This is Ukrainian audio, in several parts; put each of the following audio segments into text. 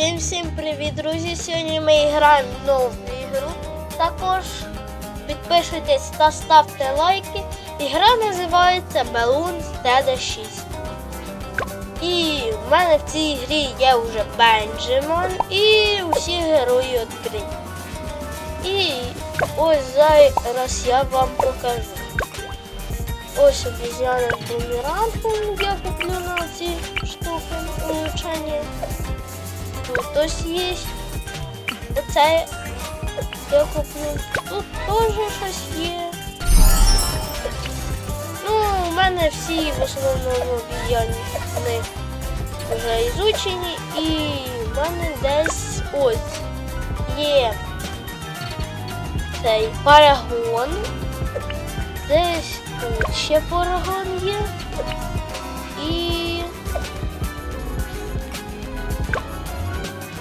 Всім всім привіт, друзі! Сьогодні ми граємо в нову ігру. Також підписуйтесь та ставте лайки. Ігра називається Balloons TD6. І в мене в цій грі є вже Бенджамін і усі герої відкриті. І ось зараз я вам покажу. Ось обезьяна з бумерангом я куплю на ці штуки улучшення. Тут ось є. Оце я куплю. Тут теж щось є. Ну, у мене всі в основному вони вже ізучені і в мене десь ось є цей парагон. Десь тут ще парагон є. І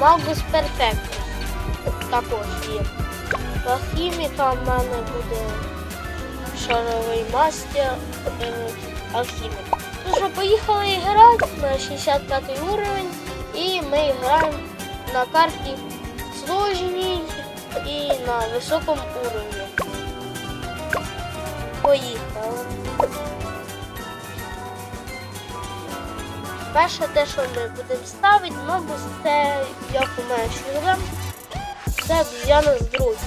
Магус Перфектус також є. Алхіміка в мене буде шаровий мастер алхімік. Ну що, поїхали грати на 65 уровень і ми граємо на карті сложній і на високому уровні. Поїхали. Перше те, що ми будемо ставити, мабуть, це як у мене це обіз'яна з друзі.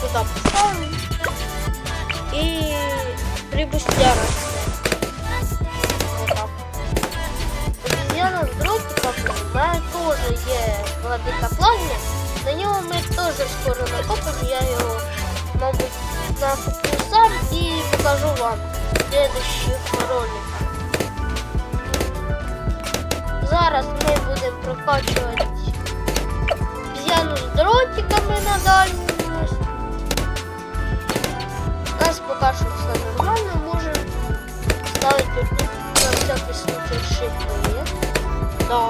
Туди поставимо. І прибустяра. Отак. Обіз'яна з дротиком, у теж є владика плам'я. На нього ми теж скоро накопимо, я його, мабуть, накоплю сам і покажу вам в следующих роликах. Зараз ми будемо прокачувати обезьяну з дротиками на дальність. У нас поки що все нормально, можемо ставити тут на всякий случай шифрує. Да.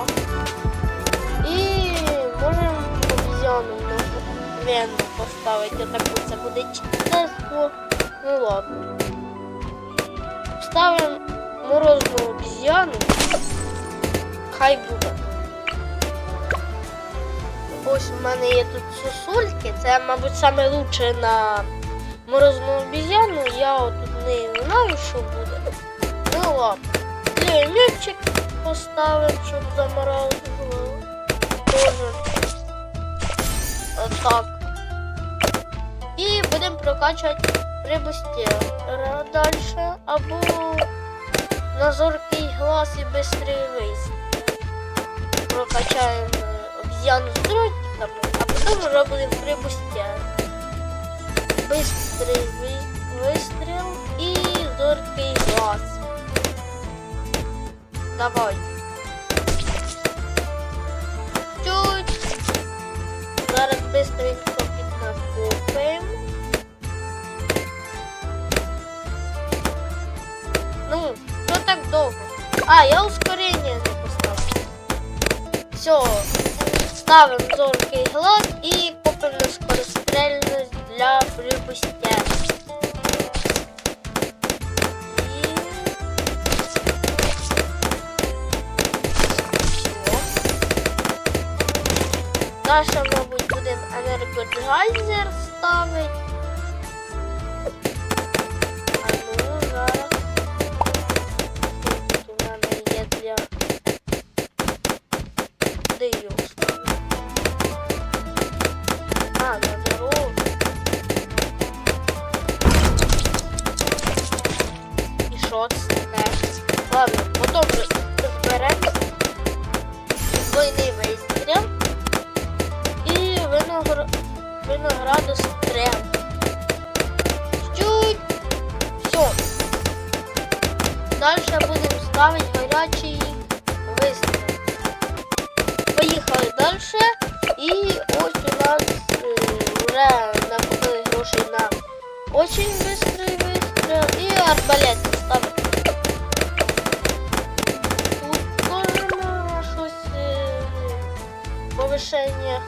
І можемо обезьяну вену поставити отаку, це буде чистенство. Ну ладно. Ставимо морозну обезьяну. Хай буде. Ось у мене є тут сосульки. Це, мабуть, саме на морозну обіз'яну. Я тут не знаю, що буде. Ну ладно. Лімітчик поставимо, щоб заморозило. Тоже. Отак. І будемо прокачувати прибустера далі. Або на зоркий глаз і бистрий виїзд. Прокачаємо обезьяну з дротиками, а потім робимо прибустя. Бистрий ви- вистріл і зоркий глаз. Давай. Ставимо зоркий глаз і купимо скорострельність для припустя. Наша, мабуть, будемо енергоджайзер ставити. Дальше будемо ставити гарячий вистріл. Поїхали далі. І ось у нас е, вже накопили грошей на очень быстрый вистріл. І арбалет ставимо. Тут можна щось е, повишення.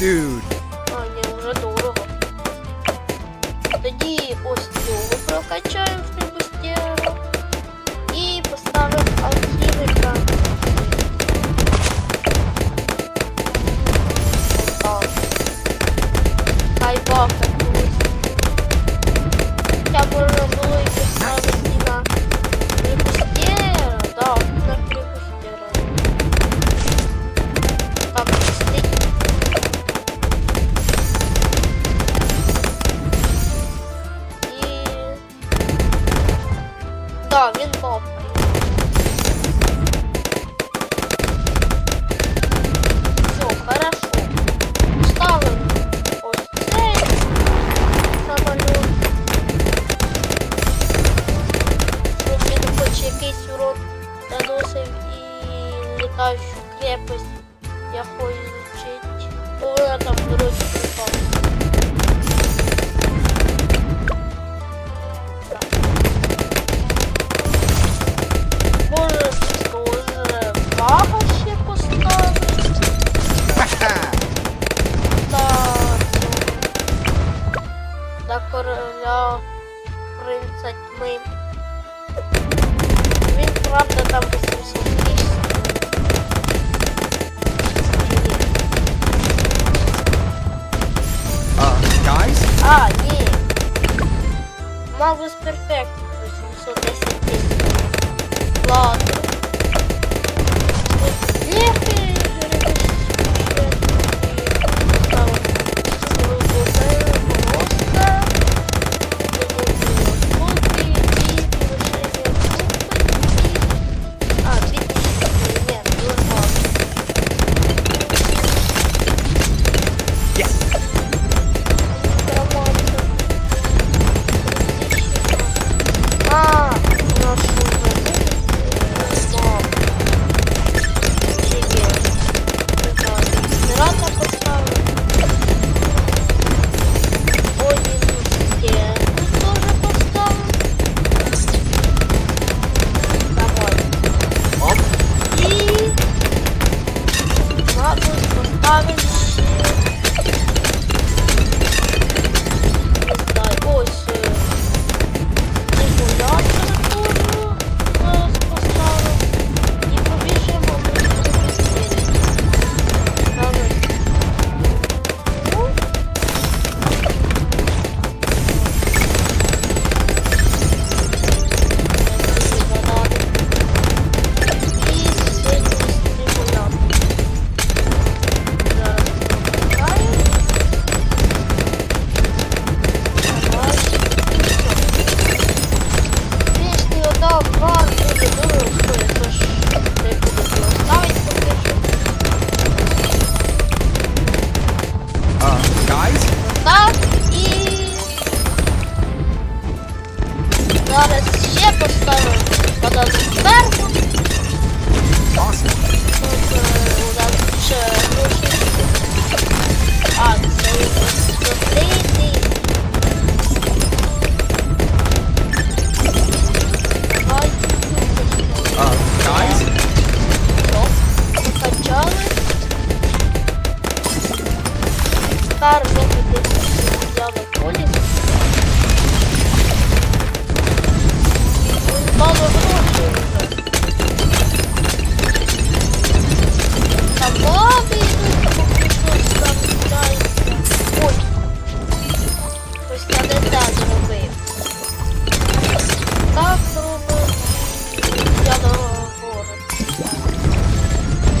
dude. А, ні, вже дорого. Тоді ось цього прокачаємо Ah, yeah. Magos perfectos, não sou desse tipo. Logo.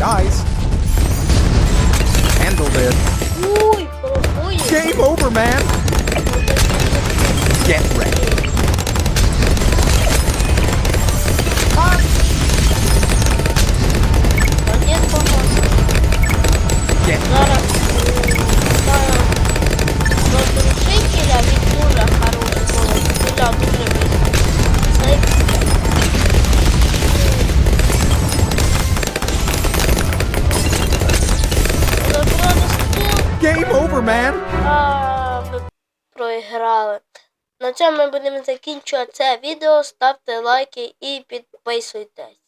dies. Handled it. Game over, man. Get ready. Цьому ми будемо закінчувати це відео. Ставте лайки і підписуйтесь.